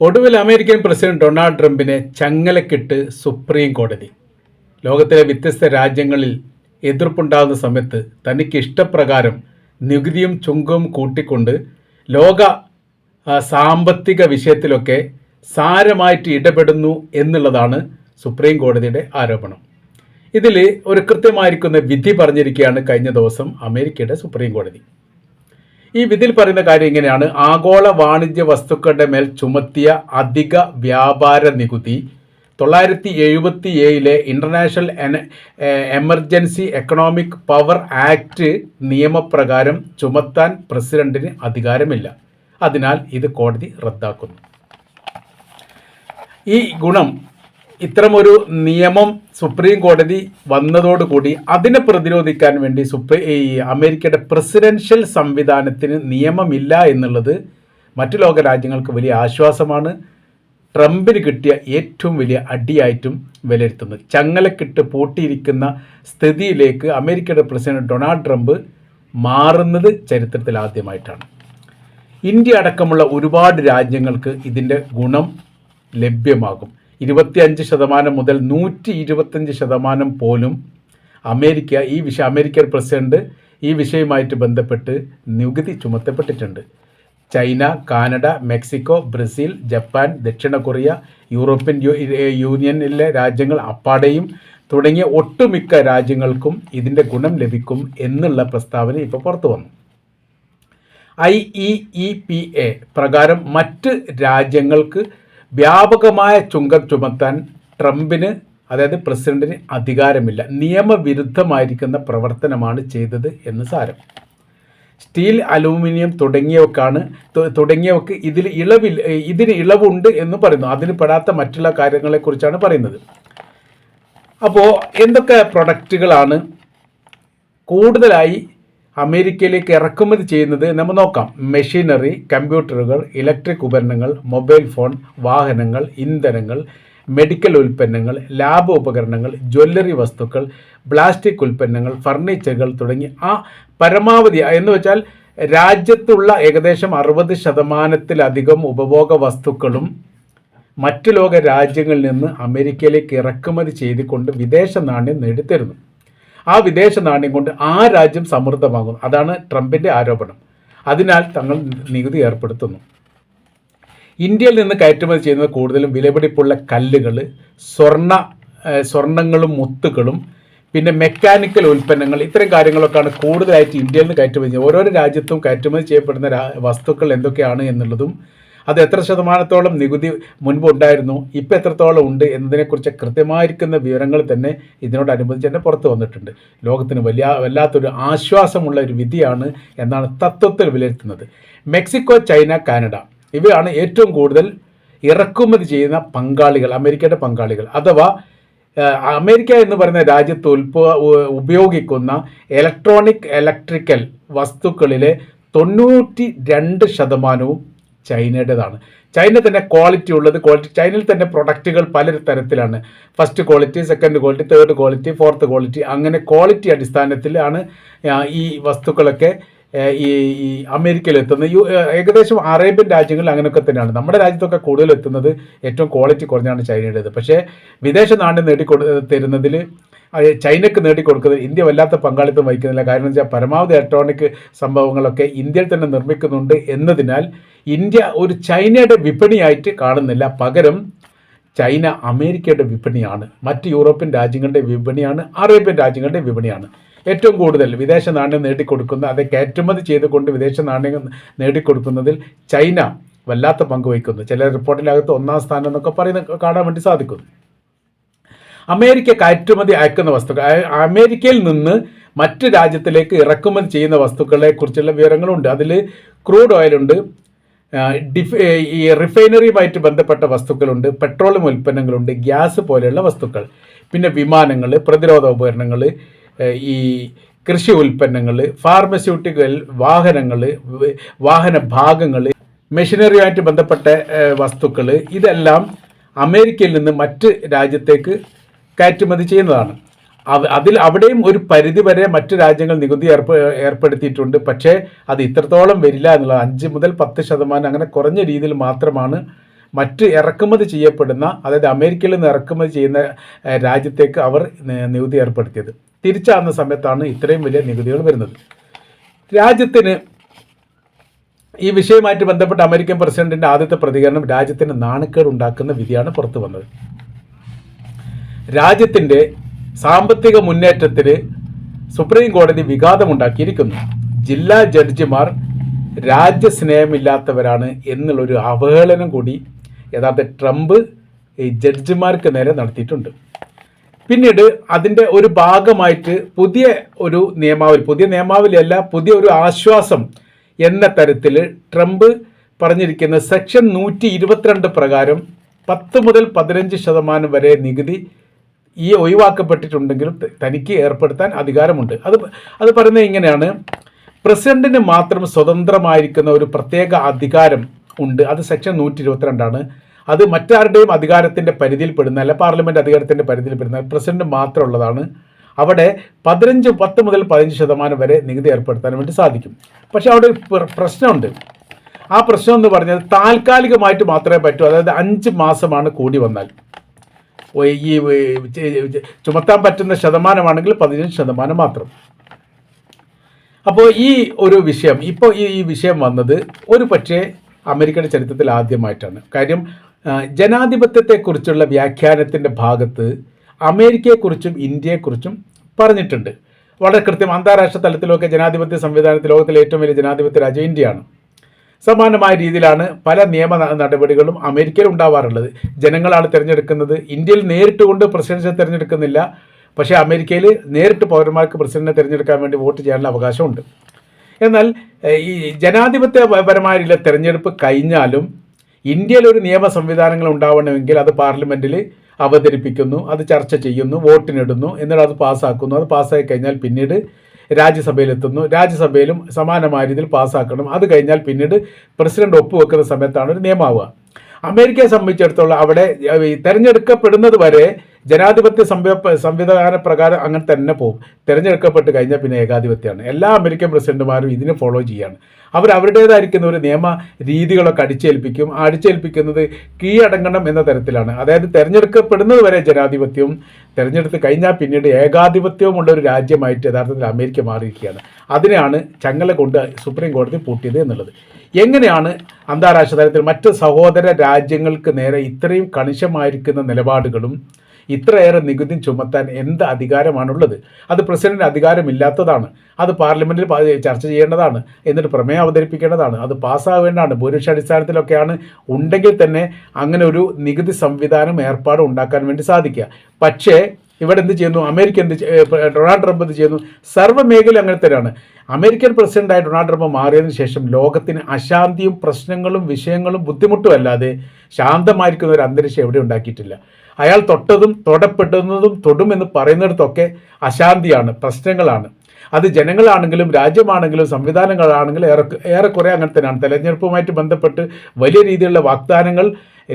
ഒടുവിൽ American president Donald ട്രംപിനെ ചങ്ങലക്കിട്ട് supreme കോടതി. ലോകത്തിലെ വ്യത്യസ്ത രാജ്യങ്ങളിൽ എതിർപ്പുണ്ടാകുന്ന സമയത്ത് തനിക്ക് ഇഷ്ടപ്രകാരം നികുതിയും ചുങ്കവും കൂട്ടിക്കൊണ്ട് ലോക സാമ്പത്തിക വിഷയത്തിലൊക്കെ സാരമായിട്ട് ഇടപെടുന്നു എന്നുള്ളതാണ് സുപ്രീം കോടതിയുടെ ആരോപണം. ഇതിൽ ഒരു കൃത്യമായിരിക്കുന്ന വിധി പറഞ്ഞിരിക്കുകയാണ് കഴിഞ്ഞ ദിവസം അമേരിക്കയുടെ സുപ്രീം കോടതി. ഈ വിധിയിൽ പറയുന്ന കാര്യം ഇങ്ങനെയാണ്. ആഗോള വാണിജ്യ വസ്തുക്കളുടെ മേൽ ചുമത്തിയ അധിക വ്യാപാര നികുതി തൊള്ളായിരത്തി എഴുപത്തി ഏഴിലെ international emergency economic power act നിയമപ്രകാരം ചുമത്താൻ പ്രസിഡന്റിന് അധികാരമില്ല. അതിനാൽ ഇത് കോടതി റദ്ദാക്കുന്നു. ഈ ഗുണം ഇത്തരമൊരു നിയമം സുപ്രീം കോടതി വന്നതോടുകൂടി അതിനെ പ്രതിരോധിക്കാൻ വേണ്ടി സുപ്രീം ഈ അമേരിക്കയുടെ പ്രസിഡൻഷ്യൽ സംവിധാനത്തിന് നിയമമില്ല എന്നുള്ളത് മറ്റു ലോക രാജ്യങ്ങൾക്ക് വലിയ ആശ്വാസമാണ്. ട്രംപിന് കിട്ടിയ ഏറ്റവും വലിയ അടിയായിട്ടും വിലയിരുത്തുന്നത് ചങ്ങലക്കിട്ട് പൂട്ടിയിരിക്കുന്ന സ്ഥിതിയിലേക്ക് അമേരിക്കയുടെ പ്രസിഡന്റ് ഡൊണാൾഡ് ട്രംപ് മാറുന്നത് ചരിത്രത്തിൽ ആദ്യമായിട്ടാണ്. ഇന്ത്യ അടക്കമുള്ള ഒരുപാട് രാജ്യങ്ങൾക്ക് ഇതിന്റെ ഗുണം ലഭ്യമാകും. ഇരുപത്തിയഞ്ച് ശതമാനം മുതൽ നൂറ്റി ഇരുപത്തഞ്ച് ശതമാനം പോലും അമേരിക്ക ഈ വിഷയം അമേരിക്കൻ പ്രസിഡന്റ് ഈ വിഷയവുമായിട്ട് ബന്ധപ്പെട്ട് നികുതി ചുമത്തപ്പെട്ടിട്ടുണ്ട്. China Canada Mexico Brazil Japan ദക്ഷിണ കൊറിയ യൂറോപ്യൻ യൂണിയനിലെ രാജ്യങ്ങൾ അപ്പാടെയും തുടങ്ങിയ ഒട്ടുമിക്ക രാജ്യങ്ങൾക്കും ഇതിന്റെ ഗുണം ലഭിക്കും എന്നുള്ള പ്രസ്താവന ഇപ്പോൾ പുറത്തു വന്നു. I E E P A പ്രകാരം മറ്റ് രാജ്യങ്ങൾക്ക് വ്യാപകമായ ചുങ്കം ചുമത്താൻ ട്രംപിന് അതായത് പ്രസിഡന്റിന് അധികാരമില്ല. നിയമവിരുദ്ധമായിരിക്കുന്ന പ്രവർത്തനമാണ് ചെയ്തത് എന്ന് സാരം. സ്റ്റീൽ അലൂമിനിയം തുടങ്ങിയവക്കാണ് തുടങ്ങിയവക്ക് ഇതിൽ ഇളവിൽ ഇതിന് ഇളവുണ്ട് എന്ന് പറയുന്നു. അതിന് പെടാത്ത മറ്റുള്ള കാര്യങ്ങളെക്കുറിച്ചാണ് പറയുന്നത്. അപ്പോൾ എന്തൊക്കെ പ്രൊഡക്റ്റുകളാണ് കൂടുതലായി അമേരിക്കയിലേക്ക് ഇറക്കുമതി ചെയ്യുന്നത് നമ്മൾ നോക്കാം. മെഷീനറി കമ്പ്യൂട്ടറുകൾ ഇലക്ട്രിക് ഉപകരണങ്ങൾ മൊബൈൽ ഫോൺ വാഹനങ്ങൾ ഇന്ധനങ്ങൾ മെഡിക്കൽ ഉൽപ്പന്നങ്ങൾ ലാബ് ഉപകരണങ്ങൾ ജ്വല്ലറി വസ്തുക്കൾ പ്ലാസ്റ്റിക് ഉൽപ്പന്നങ്ങൾ ഫർണിച്ചറുകൾ തുടങ്ങി ആ പരമാവധി എന്ന് വെച്ചാൽ രാജ്യത്തുള്ള ഏകദേശം അറുപത് ശതമാനത്തിലധികം ഉപഭോഗ വസ്തുക്കളും മറ്റു ലോക രാജ്യങ്ങളിൽ നിന്ന് അമേരിക്കയിലേക്ക് ഇറക്കുമതി ചെയ്തുകൊണ്ട് വിദേശ നാണ്യം നേടിത്തരുന്നു. ആ വിദേശ നാണ്യം കൊണ്ട് ആ രാജ്യം സമൃദ്ധമാകുന്നു. അതാണ് ട്രംപിന്റെ ആരോപണം. അതിനാൽ തങ്ങൾ നികുതി ഏർപ്പെടുത്തുന്നു. ഇന്ത്യയിൽ നിന്ന് കയറ്റുമതി ചെയ്യുന്നത് കൂടുതലും വിലപിടിപ്പുള്ള കല്ലുകൾ സ്വർണ സ്വർണങ്ങളും മുത്തുകളും പിന്നെ മെക്കാനിക്കൽ ഉൽപ്പന്നങ്ങൾ ഇത്തരം കാര്യങ്ങളൊക്കെയാണ് കൂടുതലായിട്ട് ഇന്ത്യയിൽ നിന്ന് കയറ്റുമതി ചെയ്യുന്നത്. ഓരോരോ രാജ്യത്തും കയറ്റുമതി ചെയ്യപ്പെടുന്ന വസ്തുക്കൾ എന്തൊക്കെയാണ് എന്നുള്ളതും അത് എത്ര ശതമാനത്തോളം നികുതി മുൻപ് ഉണ്ടായിരുന്നു ഇപ്പം എത്രത്തോളം ഉണ്ട് എന്നതിനെക്കുറിച്ച് കൃത്യമായിരിക്കുന്ന വിവരങ്ങൾ തന്നെ ഇതിനോടനുബന്ധിച്ച് തന്നെ പുറത്തു വന്നിട്ടുണ്ട്. ലോകത്തിന് വലിയ വല്ലാത്തൊരു ആശ്വാസമുള്ള ഒരു വിധിയാണ് എന്നാണ് തത്വത്തിൽ വിലയിരുത്തുന്നത്. മെക്സിക്കോ ചൈന കാനഡ ഇവയാണ് ഏറ്റവും കൂടുതൽ ഇറക്കുമതി ചെയ്യുന്ന പങ്കാളികൾ അമേരിക്കയുടെ പങ്കാളികൾ. അഥവാ അമേരിക്ക എന്ന് പറയുന്ന രാജ്യത്ത് ഉൽപ്പ ഉപയോഗിക്കുന്ന ഇലക്ട്രോണിക് ഇലക്ട്രിക്കൽ വസ്തുക്കളിലെ തൊണ്ണൂറ്റി രണ്ട് ശതമാനവും ചൈനയുടേതാണ്. ചൈന തന്നെ ക്വാളിറ്റി ഉള്ളത് ക്വാളിറ്റി ചൈനയിൽ തന്നെ പ്രൊഡക്റ്റുകൾ പല തരത്തിലാണ്. First quality second quality third quality fourth quality അങ്ങനെ ക്വാളിറ്റി അടിസ്ഥാനത്തിലാണ് ഈ വസ്തുക്കളൊക്കെ ഈ ഈ അമേരിക്കയിൽ എത്തുന്നത്. യു ഏകദേശം അറേബ്യൻ രാജ്യങ്ങളിൽ അങ്ങനെയൊക്കെ തന്നെയാണ്. നമ്മുടെ രാജ്യത്തൊക്കെ കൂടുതൽ എത്തുന്നത് ഏറ്റവും ക്വാളിറ്റി കുറഞ്ഞാണ് ചൈനയുടേത്. പക്ഷേ വിദേശ നാണ്യം നേടിക്കൊടു തരുന്നതിൽ ചൈനക്ക് നേടിക്കൊടുക്കുന്നത് ഇന്ത്യ വല്ലാത്ത പങ്കാളിത്തം വഹിക്കുന്നില്ല. കാരണം വെച്ചാൽ പരമാവധി ഇലക്ട്രോണിക് സംഭവങ്ങളൊക്കെ ഇന്ത്യയിൽ തന്നെ നിർമ്മിക്കുന്നുണ്ട് എന്നതിനാൽ ഇന്ത്യ ഒരു ചൈനയുടെ വിപണിയായിട്ട് കാണുന്നില്ല. പകരം ചൈന അമേരിക്കയുടെ വിപണിയാണ്. മറ്റ് യൂറോപ്യൻ രാജ്യങ്ങളുടെ വിപണിയാണ് അറേബ്യൻ രാജ്യങ്ങളുടെ വിപണിയാണ്. ഏറ്റവും കൂടുതൽ വിദേശ നാണ്യം നേടിക്കൊടുക്കുന്ന അത് കയറ്റുമതി ചെയ്തുകൊണ്ട് വിദേശ നാണ്യം നേടിക്കൊടുക്കുന്നതിൽ ചൈന വല്ലാത്ത പങ്ക് വഹിക്കുന്നു. ചില റിപ്പോർട്ടിനകത്ത് ഒന്നാം സ്ഥാനം എന്നൊക്കെ പറയുന്ന കാണാൻ വേണ്ടി സാധിക്കുന്നു. അമേരിക്ക കയറ്റുമതി അയക്കുന്ന വസ്തുക്കൾ അമേരിക്കയിൽ നിന്ന് മറ്റ് രാജ്യത്തിലേക്ക് ഇറക്കുമതി ചെയ്യുന്ന വസ്തുക്കളെ കുറിച്ചുള്ള വിവരങ്ങളുണ്ട്. അതിൽ ക്രൂഡ് ഓയിലുണ്ട് ഡിഫ് ഈ റിഫൈനറിയുമായിട്ട് ബന്ധപ്പെട്ട വസ്തുക്കളുണ്ട് പെട്രോളിയം ഉൽപ്പന്നങ്ങളുണ്ട് ഗ്യാസ് പോലെയുള്ള വസ്തുക്കൾ. പിന്നെ വിമാനങ്ങൾ പ്രതിരോധ ഉപകരണങ്ങൾ ഈ കൃഷി ഉൽപ്പന്നങ്ങൾ ഫാർമസ്യൂട്ടിക്കൽ വാഹനങ്ങൾ വാഹന ഭാഗങ്ങൾ മെഷീനറിയുമായിട്ട് ബന്ധപ്പെട്ട വസ്തുക്കൾ ഇതെല്ലാം അമേരിക്കയിൽ നിന്ന് മറ്റ് രാജ്യത്തേക്ക് കയറ്റുമതി ചെയ്യുന്നതാണ്. അതിൽ അവിടെയും ഒരു പരിധി വരെ മറ്റു രാജ്യങ്ങൾ നികുതി ഏർപ്പ ഏർപ്പെടുത്തിയിട്ടുണ്ട്. പക്ഷേ അത് ഇത്രത്തോളം വരില്ല എന്നുള്ളത് അഞ്ച് മുതൽ പത്ത് ശതമാനം അങ്ങനെ കുറഞ്ഞ രീതിയിൽ മാത്രമാണ് മറ്റ് ഇറക്കുമതി ചെയ്യപ്പെടുന്ന അതായത് അമേരിക്കയിൽ നിന്ന് ഇറക്കുമതി ചെയ്യുന്ന രാജ്യത്തേക്ക് അവർ നികുതി ഏർപ്പെടുത്തിയത്. തിരിച്ചാകുന്ന സമയത്താണ് ഇത്രയും വലിയ നികുതികൾ വരുന്നത്. രാജ്യത്തിന് ഈ വിഷയവുമായിട്ട് ബന്ധപ്പെട്ട അമേരിക്കൻ പ്രസിഡന്റിന്റെ ആദ്യത്തെ പ്രതികരണം രാജ്യത്തിന് നാണക്കേട് ഉണ്ടാക്കുന്ന വിധിയാണ് പുറത്തു വന്നത്. രാജ്യത്തിന്റെ സാമ്പത്തിക മുന്നേറ്റത്തിന് സുപ്രീം കോടതി വിഘാതമുണ്ടാക്കിയിരിക്കുന്നു. ജില്ലാ ജഡ്ജിമാർ രാജ്യസ്നേഹമില്ലാത്തവരാണ് എന്നുള്ളൊരു അവഹേളനം കൂടി യഥാർത്ഥ ട്രംപ് ഈ ജഡ്ജിമാർക്ക് നേരെ നടത്തിയിട്ടുണ്ട്. പിന്നീട് അതിന്റെ ഒരു ഭാഗമായിട്ട് പുതിയ ഒരു നിയമാവലി പുതിയ നിയമാവലിയല്ല പുതിയ ഒരു ആശ്വാസം എന്ന തരത്തിൽ ട്രംപ് പറഞ്ഞിരിക്കുന്ന സെക്ഷൻ നൂറ്റി പ്രകാരം പത്ത് മുതൽ പതിനഞ്ച് ശതമാനം വരെ നികുതി ഈ ഒഴിവാക്കപ്പെട്ടിട്ടുണ്ടെങ്കിലും തനിക്ക് ഏർപ്പെടുത്താൻ അധികാരമുണ്ട്. അത് അത് പറയുന്നത് ഇങ്ങനെയാണ്. പ്രസിഡന്റിന് മാത്രം സ്വതന്ത്രമായിരിക്കുന്ന ഒരു പ്രത്യേക അധികാരം ഉണ്ട്. അത് സെക്ഷൻ നൂറ്റി ഇരുപത്തിരണ്ടാണ് അത് മറ്റാരുടെയും അധികാരത്തിന്റെ പരിധിയിൽപ്പെടുന്ന അല്ല പാർലമെന്റ് അധികാരത്തിന്റെ പരിധിയിൽപ്പെടുന്ന പ്രസിഡന്റ് മാത്രമുള്ളതാണ്. അവിടെ പതിനഞ്ച് പത്ത് മുതൽ പതിനഞ്ച് ശതമാനം വരെ നികുതി ഏർപ്പെടുത്താൻ വേണ്ടി സാധിക്കും. പക്ഷേ അവിടെ പ്രശ്നമുണ്ട്. ആ പ്രശ്നം എന്ന് പറഞ്ഞത് താൽക്കാലികമായിട്ട് മാത്രമേ പറ്റൂ. അതായത് അഞ്ച് മാസമാണ് കൂടി വന്നാൽ. ഈ ചുമത്താൻ പറ്റുന്ന ശതമാനമാണെങ്കിൽ പതിനഞ്ച് ശതമാനം മാത്രം. അപ്പോൾ ഈ ഒരു വിഷയം ഇപ്പോൾ ഈ വിഷയം വന്നത് ഒരു പക്ഷേ അമേരിക്കയുടെ ചരിത്രത്തിൽ ആദ്യമായിട്ടാണ്. കാര്യം ജനാധിപത്യത്തെക്കുറിച്ചുള്ള വ്യാഖ്യാനത്തിന്റെ ഭാഗത്ത് അമേരിക്കയെക്കുറിച്ചും ഇന്ത്യയെക്കുറിച്ചും പറഞ്ഞിട്ടുണ്ട്. വളരെ കൃത്യം അന്താരാഷ്ട്ര തലത്തിലൊക്കെ ജനാധിപത്യ സംവിധാനത്തിൽ ലോകത്തിലെ ഏറ്റവും വലിയ ജനാധിപത്യ രാജ്യം ഇന്ത്യയാണ്. സമാനമായ രീതിയിലാണ് പല നിയമ നടപടികളും അമേരിക്കയിൽ ഉണ്ടാവാറുള്ളത്. ജനങ്ങളാണ് തിരഞ്ഞെടുക്കുന്നത്. ഇന്ത്യയിൽ നേരിട്ട് കൊണ്ട് പ്രസിഡൻസിനെ തിരഞ്ഞെടുക്കുന്നില്ല. പക്ഷേ അമേരിക്കയിൽ നേരിട്ട് പൗരന്മാർക്ക് പ്രസിഡന്റിനെ തിരഞ്ഞെടുക്കാൻ വേണ്ടി വോട്ട് ചെയ്യാനുള്ള അവകാശമുണ്ട്. എന്നാൽ ഈ ജനാധിപത്യപരമായ രീതിയിലെ തിരഞ്ഞെടുപ്പ് കഴിഞ്ഞാലും ഇന്ത്യയിൽ ഒരു നിയമ സംവിധാനങ്ങൾ ഉണ്ടാവണമെങ്കിൽ അത് പാർലമെന്റിൽ അവതരിപ്പിക്കുന്നു അത് ചർച്ച ചെയ്യുന്നു വോട്ടിനിടുന്നു എന്നിട്ട് അത് പാസ്സാക്കുന്നു. അത് പാസ്സായി കഴിഞ്ഞാൽ പിന്നീട് രാജ്യസഭയിലെത്തുന്നു. രാജ്യസഭയിലും സമാനമായ രീതിയിൽ പാസ്സാക്കണം. അത് കഴിഞ്ഞാൽ പിന്നീട് പ്രസിഡന്റ് ഒപ്പുവെക്കുന്ന സമയത്താണ് ഒരു നിയമമാവുക അമേരിക്കയെ സംബന്ധിച്ചിടത്തോളം അവിടെ തെരഞ്ഞെടുക്കപ്പെടുന്നത് വരെ ജനാധിപത്യ സംവി- സംവിധാന പ്രകാരം അങ്ങനെ തന്നെ പോകും. തിരഞ്ഞെടുക്കപ്പെട്ട് കഴിഞ്ഞാൽ പിന്നെ ഏകാധിപത്യമാണ്. എല്ലാ അമേരിക്കൻ പ്രസിഡന്റുമാരും ഇതിനെ ഫോളോ ചെയ്യാണ്. അവർ അവരുടേതായിരിക്കുന്ന ഒരു നിയമ രീതികളൊക്കെ അടിച്ചേൽപ്പിക്കും. അടിച്ചേൽപ്പിക്കുന്നത് കീഴടങ്ങണം എന്ന തരത്തിലാണ്. അതായത് തിരഞ്ഞെടുക്കപ്പെടുന്നത് വരെ ജനാധിപത്യവും തിരഞ്ഞെടുത്ത് കഴിഞ്ഞാൽ പിന്നീട് ഏകാധിപത്യവുമുള്ള ഒരു രാജ്യമായിട്ട് യഥാർത്ഥത്തിൽ അമേരിക്ക മാറിയിരിക്കുകയാണ്. അതിനെയാണ് ചങ്ങല കൊണ്ട് സുപ്രീം കോടതി പൂട്ടിയത് എന്നുള്ളത്. എങ്ങനെയാണ് അന്താരാഷ്ട്ര തലത്തിൽ മറ്റ് സഹോദര രാജ്യങ്ങൾക്ക് നേരെ ഇത്രയും കണിശമായിരിക്കുന്ന നിലപാടുകളും ഇത്രയേറെ നികുതി ചുമത്താൻ എന്ത് അധികാരമാണുള്ളത്? അത് പ്രസിഡന്റ് അധികാരമില്ലാത്തതാണ്. അത് പാർലമെന്റിൽ ചർച്ച ചെയ്യേണ്ടതാണ്. എന്നിട്ട് പ്രമേയം അവതരിപ്പിക്കേണ്ടതാണ്. അത് പാസ്സാവേണ്ടതാണ്. ഭൂരിപക്ഷ അടിസ്ഥാനത്തിലൊക്കെയാണ് ഉണ്ടെങ്കിൽ തന്നെ അങ്ങനെ ഒരു നികുതി സംവിധാനം ഏർപ്പാട് ഉണ്ടാക്കാൻ വേണ്ടി സാധിക്കുക. പക്ഷേ ഇവിടെ എന്ത് ചെയ്യുന്നു? അമേരിക്ക എന്ത് ഡൊണാൾഡ് ട്രംപ് എന്ത് ചെയ്യുന്നു? സർവമേഖല അങ്ങനെ തന്നെയാണ്. അമേരിക്കൻ പ്രസിഡന്റായി ഡൊണാൾഡ് ട്രംപ് മാറിയതിനു ശേഷം ലോകത്തിന് അശാന്തിയും പ്രശ്നങ്ങളും വിഷയങ്ങളും ബുദ്ധിമുട്ടും അല്ലാതെ ശാന്തമായിരിക്കുന്ന ഒരു അന്തരീക്ഷം എവിടെ ഉണ്ടാക്കിയിട്ടില്ല. അയാൾ തൊട്ടതും തൊടപ്പെടുന്നതും തൊടുമെന്ന് പറയുന്നിടത്തൊക്കെ അശാന്തിയാണ് പ്രശ്നങ്ങളാണ്. അത് ജനങ്ങളാണെങ്കിലും രാജ്യമാണെങ്കിലും സംവിധാനങ്ങളാണെങ്കിലും ഏറെ ഏറെക്കുറെ അങ്ങനെ തന്നെയാണ്. തെരഞ്ഞെടുപ്പുമായിട്ട് ബന്ധപ്പെട്ട് വലിയ രീതിയിലുള്ള വാഗ്ദാനങ്ങൾ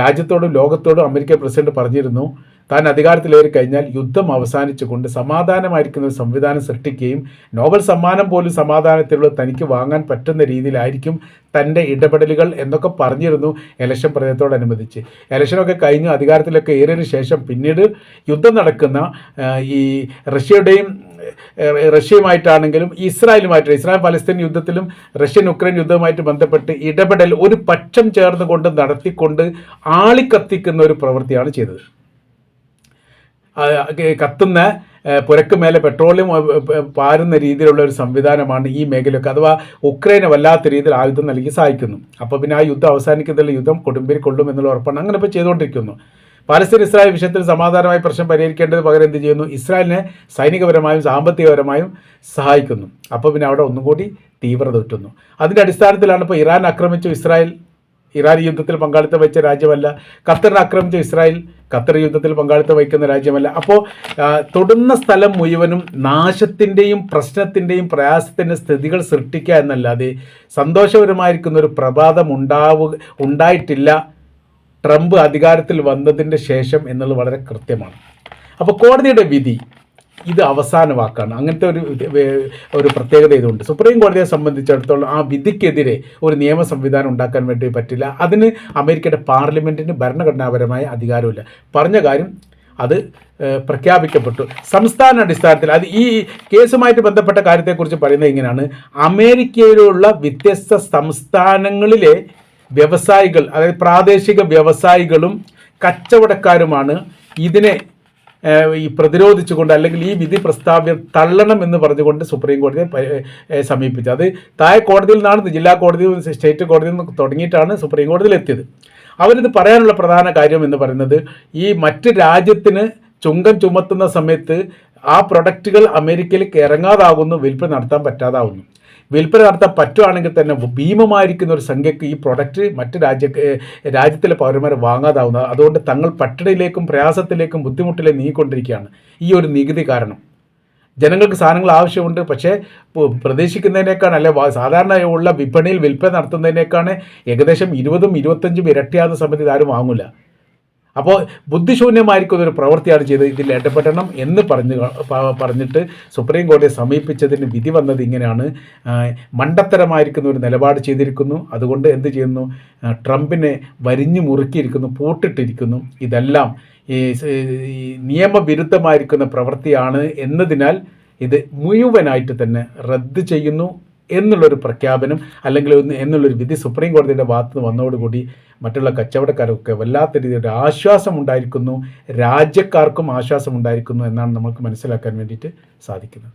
രാജ്യത്തോടും ലോകത്തോടും അമേരിക്ക പ്രസിഡന്റ് പറഞ്ഞിരുന്നു. താൻ അധികാരത്തിലേറി കഴിഞ്ഞാൽ യുദ്ധം അവസാനിച്ചുകൊണ്ട് സമാധാനമായിരിക്കുന്ന ഒരു സംവിധാനം സൃഷ്ടിക്കുകയും നോബൽ സമ്മാനം പോലും സമാധാനത്തിലുള്ള തനിക്ക് വാങ്ങാൻ പറ്റുന്ന രീതിയിലായിരിക്കും തന്റെ ഇടപെടലുകൾ എന്നൊക്കെ പറഞ്ഞിരുന്നു ഇലക്ഷൻ പ്രയത്നത്തോടനുബന്ധിച്ച് ഇലക്ഷനൊക്കെ കഴിഞ്ഞ് അധികാരത്തിലൊക്കെ ഏറിയതിനു ശേഷം പിന്നീട് യുദ്ധം നടക്കുന്ന ഈ റഷ്യയുടെയും റഷ്യയുമായിട്ടാണെങ്കിലും ഇസ്രായേലുമായിട്ട് ഇസ്രായേൽ പലസ്തീൻ യുദ്ധത്തിലും റഷ്യൻ ഉക്രൈൻ യുദ്ധവുമായിട്ട് ബന്ധപ്പെട്ട് ഇടപെടൽ ഒരു പക്ഷം ചേർന്നുകൊണ്ട് നടത്തിക്കൊണ്ട് ആളിക്കത്തിക്കുന്ന ഒരു പ്രവൃത്തിയാണ് ചെയ്തത്. കത്തുന്ന പുരക്ക് മേലെ പെട്രോളിയം പാരുന്ന രീതിയിലുള്ള ഒരു സംവിധാനമാണ് ഈ മേഖലയൊക്കെ. അഥവാ ഉക്രൈനെ വല്ലാത്ത രീതിയിൽ ആയുധം നൽകി സഹായിക്കുന്നു. അപ്പോൾ പിന്നെ ആ യുദ്ധം അവസാനിക്കുന്നതിൽ യുദ്ധം കൊടുമ്പിരി കൊള്ളും എന്നുള്ള ഉറപ്പാണ്. അങ്ങനെ ഇപ്പോൾ ചെയ്തുകൊണ്ടിരിക്കുന്നു. പാലസ്തീൻ ഇസ്രായേൽ വിഷയത്തിൽ സമാധാനമായി പ്രശ്നം പരിഹരിക്കേണ്ടത് പകരം എന്ത് ചെയ്യുന്നു? ഇസ്രായേലിനെ സൈനികപരമായും സാമ്പത്തികപരമായും സഹായിക്കുന്നു. അപ്പോൾ പിന്നെ അവിടെ ഒന്നും കൂടി തീവ്രത ഉറ്റുന്നു. അതിന്റെ അടിസ്ഥാനത്തിലാണ് ഇപ്പോൾ ഇറാൻ ആക്രമിച്ചു ഇസ്രായേൽ ഇറാൻ യുദ്ധത്തിൽ പങ്കാളിത്തം വെച്ച രാജ്യമല്ല. ഖത്തറിനെ ആക്രമിച്ച ഇസ്രായേൽ ഖത്തർ യുദ്ധത്തിൽ പങ്കാളിത്തം വഹിക്കുന്ന രാജ്യമല്ല. അപ്പോൾ തൊടുന്ന സ്ഥലം മുഴുവനും നാശത്തിന്റെയും പ്രശ്നത്തിന്റെയും പ്രയാസത്തിന്റെ സ്ഥിതികൾ സൃഷ്ടിക്കുക എന്നല്ലാതെ സന്തോഷപരമായിരിക്കുന്ന ഒരു പ്രഭാതം ഉണ്ടാവുക ഉണ്ടായിട്ടില്ല. ട്രംപ് അധികാരത്തിൽ വന്നതിന്റെ ശേഷം എന്നുള്ളത് വളരെ കൃത്യമാണ്. അപ്പോൾ കോടതിയുടെ വിധി ഇത് അവസാന വാക്കാണ്. അങ്ങനത്തെ ഒരു ഒരു പ്രത്യേകത ഇതുണ്ട്. സുപ്രീം കോടതിയെ സംബന്ധിച്ചിടത്തോളം ആ വിധിക്കെതിരെ ഒരു നിയമ സംവിധാനം ഉണ്ടാക്കാൻ വേണ്ടി പറ്റില്ല. അതിന് അമേരിക്കയുടെ പാർലമെന്റിന് ഭരണഘടനാപരമായ അധികാരമില്ല. പറഞ്ഞ കാര്യം അത് പ്രഖ്യാപിക്കപ്പെട്ടു. സംസ്ഥാന അടിസ്ഥാനത്തിൽ അത് ഈ കേസുമായിട്ട് ബന്ധപ്പെട്ട കാര്യത്തെക്കുറിച്ച് പറയുന്നത് ഇങ്ങനെയാണ്. അമേരിക്കയിലുള്ള വ്യത്യസ്ത സംസ്ഥാനങ്ങളിലെ വ്യവസായികൾ അതായത് പ്രാദേശിക വ്യവസായികളും കച്ചവടക്കാരുമാണ് ഇതിനെ ഈ പ്രതിരോധിച്ചുകൊണ്ട് അല്ലെങ്കിൽ ഈ വിധി പ്രസ്താവ്യം തള്ളണം എന്ന് പറഞ്ഞുകൊണ്ട് സുപ്രീം കോടതിയെ സമീപിച്ചു അത് താഴെ കോടതിയിൽ നിന്നാണ് ജില്ലാ നിന്ന് സ്റ്റേറ്റ് കോടതിയിൽ നിന്ന് തുടങ്ങിയിട്ടാണ് സുപ്രീം കോടതിയിൽ എത്തിയത് അവരിത് പറയാനുള്ള പ്രധാന കാര്യം എന്ന് പറയുന്നത് ഈ മറ്റ് രാജ്യത്തിന് ചുങ്കം ചുമത്തുന്ന സമയത്ത് ആ പ്രൊഡക്റ്റുകൾ അമേരിക്കയിലേക്ക് ഇറങ്ങാതാകുന്നു വിൽപ്പന നടത്താൻ പറ്റാതാവുന്നു വിൽപ്പന നടത്താൻ പറ്റുവാണെങ്കിൽ തന്നെ ഭീമമായിരിക്കുന്ന ഒരു സംഖ്യക്ക് ഈ പ്രൊഡക്റ്റ് മറ്റ് രാജ്യ രാജ്യത്തിലെ പൗരന്മാരെ വാങ്ങാതാവുന്ന അതുകൊണ്ട് തങ്ങൾ പട്ടിണിയിലേക്കും പ്രയാസത്തിലേക്കും ബുദ്ധിമുട്ടിലേക്ക് നീങ്ങിക്കൊണ്ടിരിക്കുകയാണ് ഈ ഒരു നികുതി കാരണം. ജനങ്ങൾക്ക് സാധനങ്ങൾ ആവശ്യമുണ്ട് പക്ഷേ പ്രതീക്ഷിക്കുന്നതിനേക്കാൾ അല്ലെ സാധാരണ ഉള്ള വിപണിയിൽ വിൽപ്പന നടത്തുന്നതിനേക്കാണ് ഏകദേശം ഇരുപതും ഇരുപത്തഞ്ചും ഇരട്ടിയാകുന്ന സമയത്ത് ഇതാരും വാങ്ങില്ല അപ്പോൾ ബുദ്ധിശൂന്യമായിരിക്കുന്ന ഒരു പ്രവൃത്തിയാണ് ചെയ്തത്. ഇതിൽ ഇടപെടണം എന്ന് പറഞ്ഞു പറഞ്ഞിട്ട് സുപ്രീം കോടതിയെ സമീപിച്ചതിന് വിധി വന്നത് ഇങ്ങനെയാണ്. മണ്ടത്തരമായിരിക്കുന്ന ഒരു നിലപാട് ചെയ്തിരിക്കുന്നു. അതുകൊണ്ട് എന്ത് ചെയ്യുന്നു? ട്രംപിനെ വരിഞ്ഞു മുറുക്കിയിരിക്കുന്നു പൂട്ടിട്ടിരിക്കുന്നു. ഇതെല്ലാം ഈ നിയമവിരുദ്ധമായിരിക്കുന്ന പ്രവൃത്തിയാണ് എന്നതിനാൽ ഇത് മുഴുവനായിട്ട് തന്നെ റദ്ദ് ചെയ്യുന്നു. എന്നുള്ളൊരു പ്രഖ്യാപനം അല്ലെങ്കിൽ എന്നുള്ളൊരു വിധി സുപ്രീം കോടതിയുടെ ഭാഗത്ത് നിന്ന് വന്നതോടുകൂടി മറ്റുള്ള കച്ചവടക്കാർക്കൊക്കെ വല്ലാത്ത രീതിയിൽ ആശ്വാസം ഉണ്ടായിരിക്കുന്നു രാജ്യക്കാർക്കും ആശ്വാസം ഉണ്ടായിരിക്കുന്നു എന്നാണ് നമുക്ക് മനസ്സിലാക്കാൻ വേണ്ടിയിട്ട് സാധിക്കുന്നത്.